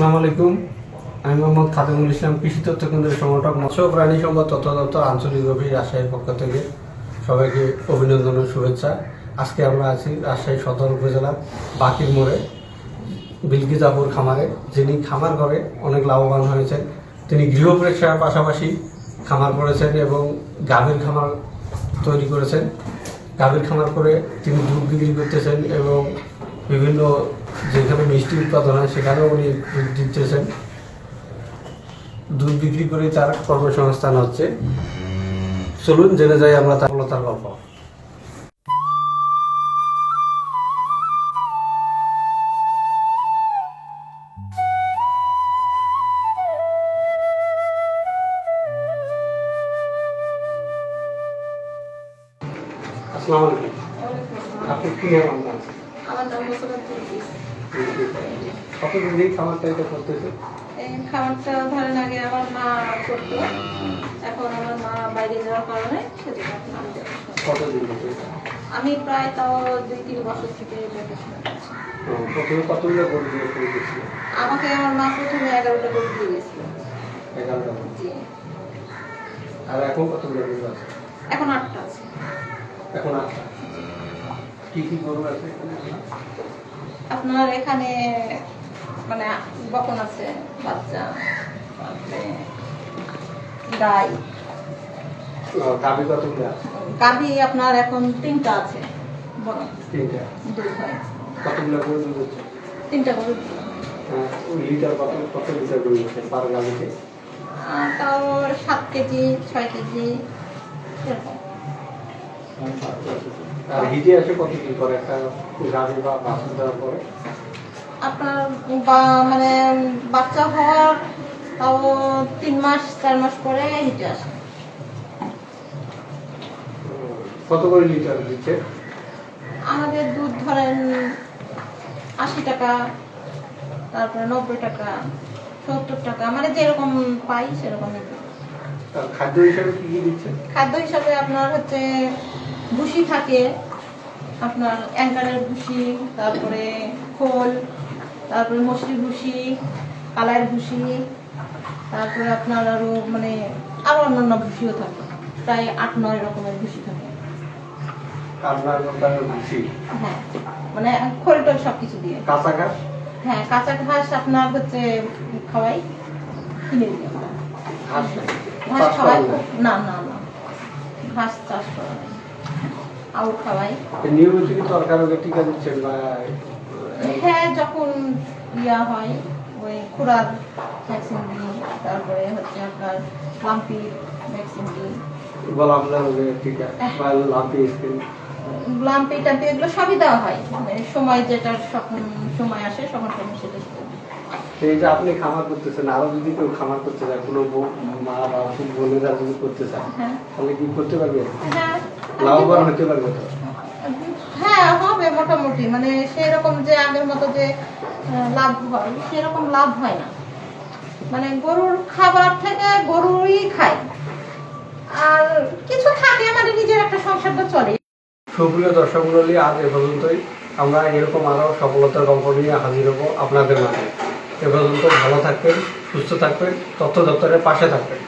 আসসালামু আলাইকুম। আমি মোহাম্মদ খাদিমুল ইসলাম, কৃষি তথ্য কেন্দ্রের সংগঠক মৎস্য প্রাণী সম্পদ তথ্য দপ্তর আঞ্চলিক অফিস রাজশাহীর পক্ষ থেকে সবাইকে অভিনন্দন ও শুভেচ্ছা। আজকে আমরা আছি রাজশাহী সদর উপজেলার বাকির মোড়ে বিলকিজাপুর খামারে, যিনি খামার করে অনেক লাভবান হয়েছেন। তিনি গৃহপ্রেক্ষার পাশাপাশি খামার করেছেন এবং গাভীর খামার তৈরি করেছেন। গাভীর খামার করে তিনি দুধ বিক্রি করতেছেন এবং বিভিন্ন যেখানে মিষ্টি উৎপাদন হয়, সেখানেও উনি দিতেছেন দুধ বিক্রি করে তার কর্মসংস্থান হচ্ছে। চলুন, জেনে যাই আমরা তার সফলতার গল্প। আসসালামু আলাইকুম। আপনি কি নাম আমার নাম তুর্কিস কতদিন এই খামারটা এটা করতেছে? এই খাবারটা ধরেন আগে আমার মা করতো। এখন আমার মা বাইরে যাওয়ার কারণে আমি দেখাশোনা কতদিন আমি প্রায় তাও দুই তিন বছর থেকে প্রথমে কতগুলো গরু দিয়ে আমাকে আমার মা প্রথমে এগারোটা করে দিয়ে গেছিল এগারোটা আর এখন কতগুলো গরু আছে? এখন আটটা আছে। এখন আটটা কি কি গরু আছে আপনার এখানে মানে বকন আছে বাচ্চা গাই। গাভী কতগুলো? আছে গাভি আপনার এখন তিনটা আছে বড়। তিনটা। হয় কতগুলো গরু দুধ হচ্ছে তিনটা লিটার কত কত লিটার গরু হচ্ছে পার গাভীতে? তাও সাত কেজি ছয় কেজি এরকম। আর হিটে আসে কত কি করে? একটা বা বাছুর দেওয়ার পরে? আপনার বা- মানে বাচ্চা হওয়ার তাও তিন মাস চার মাস পরে হিটে আসে। কত করে লিটার দিচ্ছে? আমাদের দুধ ধরেন আশি টাকা তারপরে নব্বই টাকা সত্তর টাকা মানে যেরকম পাই সেরকম খাদ্য হিসাবে কি কি দিচ্ছে? খাদ্য হিসাবে আপনার হচ্ছে ভুসি থাকে আপনার অ্যাঙ্কারের ভুসি তারপরে খোল তারপরে মসুরি ভুসি কালার ভুসি তারপরে আপনার আরও মানে আরও অন্যান্য ভুসিও থাকে। প্রায় আট নয় রকমের ভুসি থাকে। হ্যাঁ মানে খোল টোল সব কিছু দিয়ে। কাঁচা ঘাস? হ্যাঁ কাঁচা ঘাস আপনার হচ্ছে খাওয়াই কিনে দিই আমরা ঘাস খাওয়াই না না? না। ঘাস চাষ করা আউট খাওয়াই নিয়মিত কি তরকারি টিকা দিচ্ছেন বা হ্যাঁ যখন ইয়া হয় ওই খুরার ভ্যাকসিন দিই তারপরে হচ্ছে আপনার লাম্পি ভ্যাকসিন দিই। গোলাম রোগের টিকা বা লাম্পি স্কিন। লাম্পি টাম্পি এগুলো সবই দেওয়া হয়। মানে সময় যেটা যখন সময় আসে তখন সময় সেটা। এই যে আপনি খামার করতেছেন আরও যদি কেউ খামার করতে চায় কোনো মা বা বোনেরা যদি করতে চায় হ্যাঁ। তাহলে কি করতে পারবে? হ্যাঁ। লাভবান হতে পারবে তো? হ্যাঁ হবে মোটামুটি। মানে সেরকম যে আগের মতো যে লাভ হয় সেরকম লাভ হয় না। মানে গরুর খাবার থেকে গরুই খায়। আর কিছু থাকে মানে নিজের একটা সংসারটা চলে। সুপ্রিয় দর্শক মন্ডলী আজ এ পর্যন্তই। আমরা এরকম আরও সফলতার গল্প নিয়ে হাজির হব আপনাদের মাঝে। পর্যন্ত ভালো থাকবেন, সুস্থ থাকবেন, তথ্য দপ্তরের পাশে থাকবেন।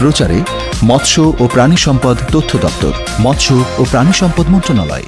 প্রচারে মৎস্য ও প্রাণী সম্পদ তথ্য দপ্তর, মৎস্য ও প্রাণী সম্পদ মন্ত্রণালয়।